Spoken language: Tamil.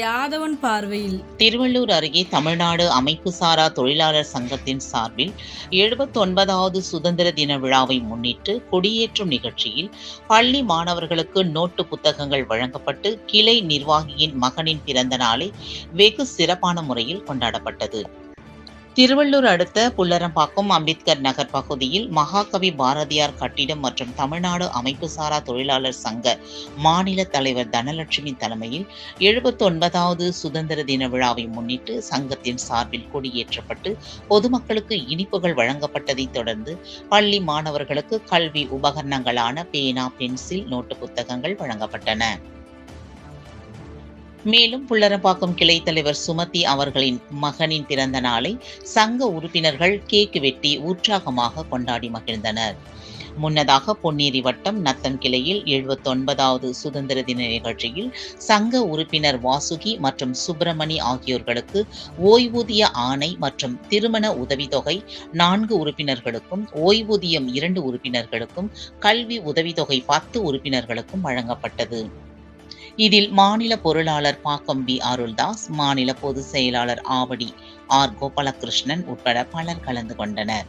ஆதவன் பார்வையில். திருவள்ளூர் அருகே தமிழ்நாடு அமைப்பு சாரா தொழிலாளர் சங்கத்தின் சார்பில் எழுபத்தொன்பதாவது சுதந்திர தின விழாவை முன்னிட்டு கொடியேற்றும் நிகழ்ச்சியில் பள்ளி மாணவர்களுக்கு நோட்டு புத்தகங்கள் வழங்கப்பட்டு கிளை நிர்வாகியின் மகனின் பிறந்த நாளை வெகு சிறப்பான முறையில் கொண்டாடப்பட்டது. திருவள்ளூர் அடுத்த புல்லரம்பாக்கம் அம்பேத்கர் நகர் பகுதியில் மகாகவி பாரதியார் கட்டிடம் மற்றும் தமிழ்நாடு அமைப்பு சாரா தொழிலாளர் சங்க மாநில தலைவர் தனலட்சுமி தலைமையில் எழுபத்தொன்பதாவது சுதந்திர தின விழாவை முன்னிட்டு சங்கத்தின் சார்பில் கொடியேற்றப்பட்டு பொதுமக்களுக்கு இனிப்புகள் வழங்கப்பட்டதைத் தொடர்ந்து பள்ளி மாணவர்களுக்கு கல்வி உபகரணங்களான பேனா பென்சில் நோட்டு புத்தகங்கள் வழங்கப்பட்டன. மேலும் புள்ளரப்பாக்கம் கிளை தலைவர் சுமதி அவர்களின் மகனின் பிறந்த நாளை சங்க உறுப்பினர்கள் கேக்கு வெட்டி உற்சாகமாக கொண்டாடி மகிழ்ந்தனர். முன்னதாக பொன்னேரி வட்டம் நத்தம் கிளையில் எழுபத்தொன்பதாவது சுதந்திர தின நிகழ்ச்சியில் சங்க உறுப்பினர் வாசுகி மற்றும் சுப்பிரமணி ஆகியோர்களுக்கு ஓய்வூதிய ஆணை மற்றும் திருமண உதவித்தொகை நான்கு உறுப்பினர்களுக்கும் ஓய்வூதியம் இரண்டு உறுப்பினர்களுக்கும் கல்வி உதவித்தொகை பத்து உறுப்பினர்களுக்கும் வழங்கப்பட்டது. இதில் மாநில பொருளாளர் பாக்கம் பி அருள்தாஸ் மாநில பொதுச் செயலாளர் ஆவடி ஆர் கோபாலகிருஷ்ணன் உட்பட பலர் கலந்து கொண்டனர்.